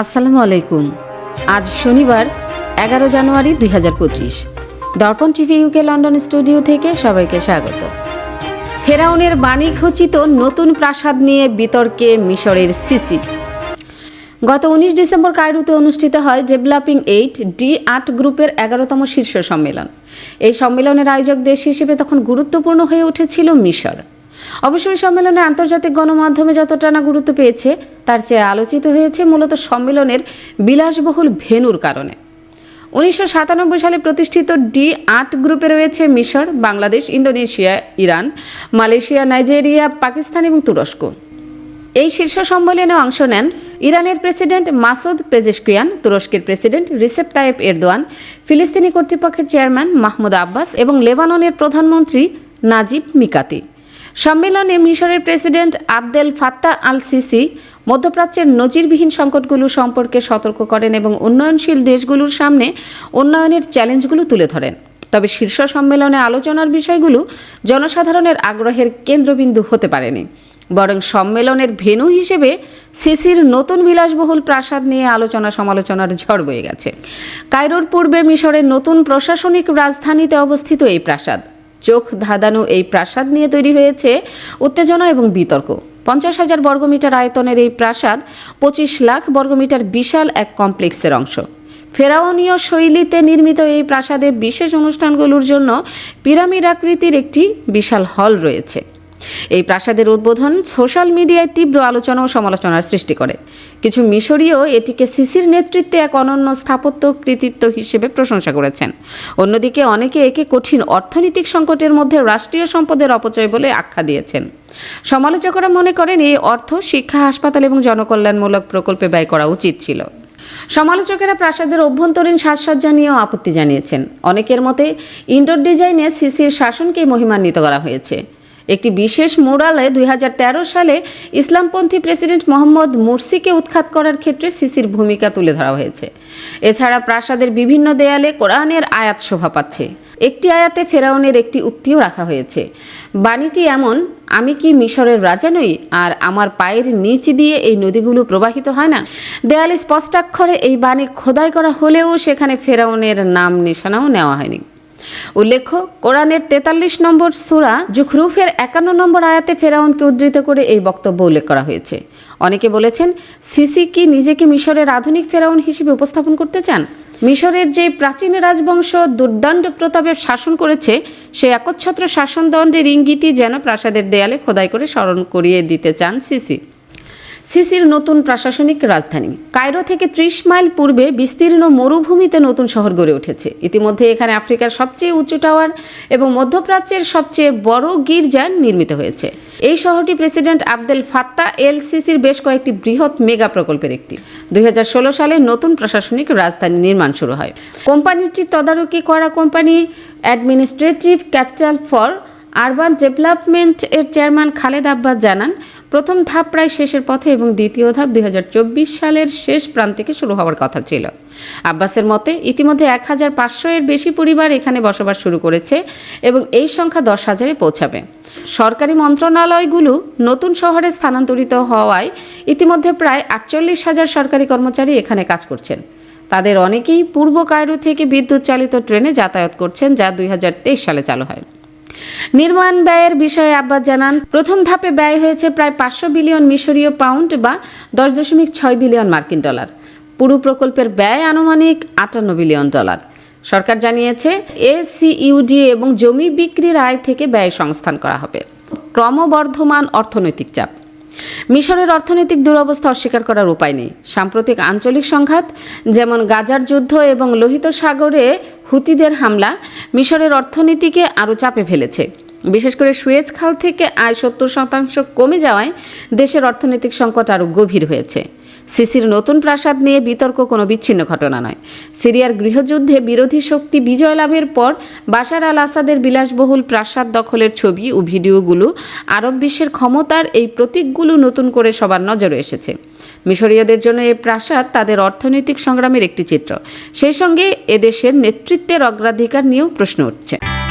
আসসালামু আলাইকুম। আজ শনিবার, এগারো জানুয়ারি দুই হাজার পঁচিশ। দর্পণ টিভি ইউকে লন্ডন স্টুডিও থেকে সবাইকে স্বাগত। ফেরাউনের বাণী খচিত নতুন প্রাসাদ নিয়ে বিতর্কে মিশরের সিসি। গত উনিশ ডিসেম্বর কায়রোতে অনুষ্ঠিত হয় ডেভেলপিং এইট ডি আট গ্রুপের এগারোতম শীর্ষ সম্মেলন। এই সম্মেলনের আয়োজক দেশ হিসেবে তখন গুরুত্বপূর্ণ হয়ে উঠেছিল মিশর। অবশ্যই সম্মেলনে আন্তর্জাতিক গণমাধ্যমে যতটা না গুরুত্ব পেয়েছে, তার চেয়ে আলোচিত হয়েছে মূলত সম্মেলনের বিলাসবহুল ভেনুর কারণে। উনিশশো সাতানব্বই সালে প্রতিষ্ঠিত ডি আট গ্রুপে রয়েছে মিশর, Bangladesh, Indonesia, Iran, Malaysia, Nigeria, Pakistan এবং তুরস্ক। এই শীর্ষ সম্মেলনে অংশ নেন ইরানের প্রেসিডেন্ট মাসুদ পেজেশকিয়ান, তুরস্কের প্রেসিডেন্ট রিসেপ তায়েব এরদোয়ান, ফিলিস্তিনি কর্তৃপক্ষের চেয়ারম্যান মাহমুদ আব্বাস এবং লেবাননের প্রধানমন্ত্রী নাজিব মিকাতি। সম্মেলনে মিশরের president Abdel Fattah al Sisi মধ্যপ্রাচ্যের নজিরবিহীন সংকটগুলো সম্পর্কে সতর্ক করেন এবং উন্নয়নশীল দেশগুলোর সামনে উন্নয়নের চ্যালেঞ্জগুলো তুলে ধরেন। তবে শীর্ষ সম্মেলনে আলোচনার বিষয়গুলো জনসাধারণের আগ্রহের কেন্দ্রবিন্দু হতে পারেনি। বরং সম্মেলনের ভেন্যু হিসেবে সিসির নতুন বিলাসবহুল প্রাসাদ নিয়ে আলোচনা সমালোচনার ঝড় বয়ে গেছে। কায়রোর পূর্বে মিশরের নতুন প্রশাসনিক রাজধানীতে অবস্থিত এই প্রাসাদ। চোখ ধাঁধানো এই প্রাসাদ নিয়ে তৈরি হয়েছে উত্তেজনা এবং বিতর্ক। পঞ্চাশ হাজার বর্গমিটার আয়তনের এই প্রাসাদ পঁচিশ লাখ বর্গমিটার বিশাল এক কমপ্লেক্সের অংশ। ফেরাওনীয় শৈলীতে নির্মিত এই প্রাসাদে বিশেষ অনুষ্ঠানগুলোর জন্য পিরামিড আকৃতির একটি বিশাল হল রয়েছে। এই প্রাসাদের উদ্বোধন সোশ্যাল মিডিয়ায় তীব্র আলোচনা ও সমালোচনার সৃষ্টি করে। কিছু মিশরীয় এটিকে সিসির নেতৃত্বে এক অনন্য স্থাপত্য কৃতিত্ব হিসেবে প্রশংসা করেছেন। অন্যদিকে অনেকে একে কঠিন অর্থনৈতিক সংকটের মধ্যে রাষ্ট্রীয় সম্পদের অপচয় বলে আখ্যা দিয়েছেন। সমালোচকরা মনে করেন এই অর্থ শিক্ষা, হাসপাতাল এবং জনকল্যাণমূলক প্রকল্পে ব্যয় করা উচিত ছিল। সমালোচকেরা প্রাসাদের অভ্যন্তরীণ সাজসজ্জা নিয়েও আপত্তি জানিয়েছেন। অনেকের মতে, ইনডোর ডিজাইনে সিসির শাসনকেই মহিমান্বিত করা হয়েছে। একটি বিশেষ মোড়ালে দুই সালে ইসলামপন্থী প্রেসিডেন্ট মোহাম্মদ মুরসিকে উৎখাত করার ক্ষেত্রে সিসির ভূমিকা তুলে ধরা হয়েছে। এছাড়া প্রাসাদের বিভিন্ন দেয়ালে কোরআনের আয়াত শোভা পাচ্ছে। একটি আয়াতে ফেরাউনের একটি উক্তিও রাখা হয়েছে। বাণীটি এমন, আমি কি মিশরের রাজা নই? আর আমার পায়ের নিচ দিয়ে এই নদীগুলো প্রবাহিত হয় না? দেয়ালে স্পষ্টাক্ষরে এই বাণী খোদাই করা হলেও সেখানে ফেরাউনের নাম নিশানাও নেওয়া হয়নি। উল্লেখ্য, কোরআনের তেতাল্লিশ নম্বর সুরা জুখরুফের একান্ন নম্বর আয়াতে ফেরাউনকে উদ্ধৃত করে এই বক্তব্য উল্লেখ করা হয়েছে। অনেকে বলেছেন, সিসি কি নিজেকে মিশরের আধুনিক ফেরাউন হিসেবে উপস্থাপন করতে চান? মিশরের যে প্রাচীন রাজবংশ দুর্দণ্ড প্রতাপে শাসন করেছে, সে একচ্ছত্র শাসনদণ্ডের ইঙ্গিতই যেন প্রাসাদের দেয়ালে খোদাই করে স্মরণ করিয়ে দিতে চান সিসি। সিসির নতুন প্রশাসনিক রাজধানী। কায়রো থেকে ত্রিশ মাইল পূর্বে বিস্তীর্ণ মরুভূমিতে নতুন শহর গড়ে উঠেছে। ইতিমধ্যে এখানে আফ্রিকার সবচেয়ে উঁচু টাওয়ার এবং মধ্যপ্রাচ্যের সবচেয়ে বড় গির্জা নির্মিত হয়েছে। এই শহরটি প্রেসিডেন্ট আবদেল ফাত্তা এল সিসির বেশ কয়েকটি বৃহৎ মেগা প্রকল্পের একটি। দুই হাজার ষোলো সালে নতুন প্রশাসনিক রাজধানী নির্মাণ শুরু হয়। কোম্পানিটির তদারকি করা company administrative capital for urban development এর চেয়ারম্যান খালেদ আব্বাস জানান, প্রথম ধাপ প্রায় শেষের পথে এবং দ্বিতীয় ধাপ দুই হাজার চব্বিশ সালের শেষ প্রান্তিকে শুরু হওয়ার কথা ছিল। আব্বাসের মতে, ইতিমধ্যে এক হাজার পাঁচশো এর বেশি পরিবার এখানে বসবাস শুরু করেছে এবং এই সংখ্যা দশ হাজারে পৌঁছাবে। সরকারি মন্ত্রণালয়গুলো নতুন শহরে স্থানান্তরিত হওয়ায় ইতিমধ্যে প্রায় আটচল্লিশ হাজার সরকারি কর্মচারী এখানে কাজ করছেন। তাদের অনেকেই পূর্ব কায়রো থেকে বিদ্যুৎ চালিত ট্রেনে যাতায়াত করছেন, যা দুই হাজার তেইশ সালে চালু হয়। নির্মাণ ব্যয়ের বিষয়ে আব্বাস জানান, প্রথম ধাপে ব্যয় হয়েছে প্রায় পাঁচশো বিলিয়ন মিশরীয় পাউন্ড বা দশ দশমিক ছয় বিলিয়ন মার্কিন ডলার। পুরো প্রকল্পের ব্যয় আনুমানিক আটান্ন বিলিয়ন ডলার। সরকার জানিয়েছে এসিইউডি এবং জমি বিক্রির আয় থেকে ব্যয় সংস্থান করা হবে। ক্রমবর্ধমান অর্থনৈতিক চাপ। মিশরের অর্থনৈতিক দুরবস্থা অস্বীকার করার উপায় নেই। সাম্প্রতিক আঞ্চলিক সংঘাত, যেমন গাজার যুদ্ধ এবং লোহিত সাগরে হুতিদের হামলা, মিশরের অর্থনীতিকে আরও চাপে ফেলেছে। বিশেষ করে সুয়েজ খাল থেকে আয় সত্তর শতাংশ কমে যাওয়ায় দেশের অর্থনৈতিক সংকট আরও গভীর হয়েছে। সিসির নতুন প্রাসাদ নিয়ে বিতর্ক কোনো বিচ্ছিন্ন ঘটনা নয়। সিরিয়ার গৃহযুদ্ধে বিরোধী শক্তি বিজয় লাভের পর বাশার আল আসাদের বিলাসবহুল প্রাসাদ দখলের ছবি ও ভিডিওগুলো আরব বিশ্বের ক্ষমতার এই প্রতীকগুলো নতুন করে সবার নজরে এসেছে। মিশরীয়দের জন্য এই প্রাসাদ তাদের অর্থনৈতিক সংগ্রামের একটি চিত্র। সেই সঙ্গে এদেশের নেতৃত্বের অগ্রাধিকার নিয়েও প্রশ্ন উঠছে।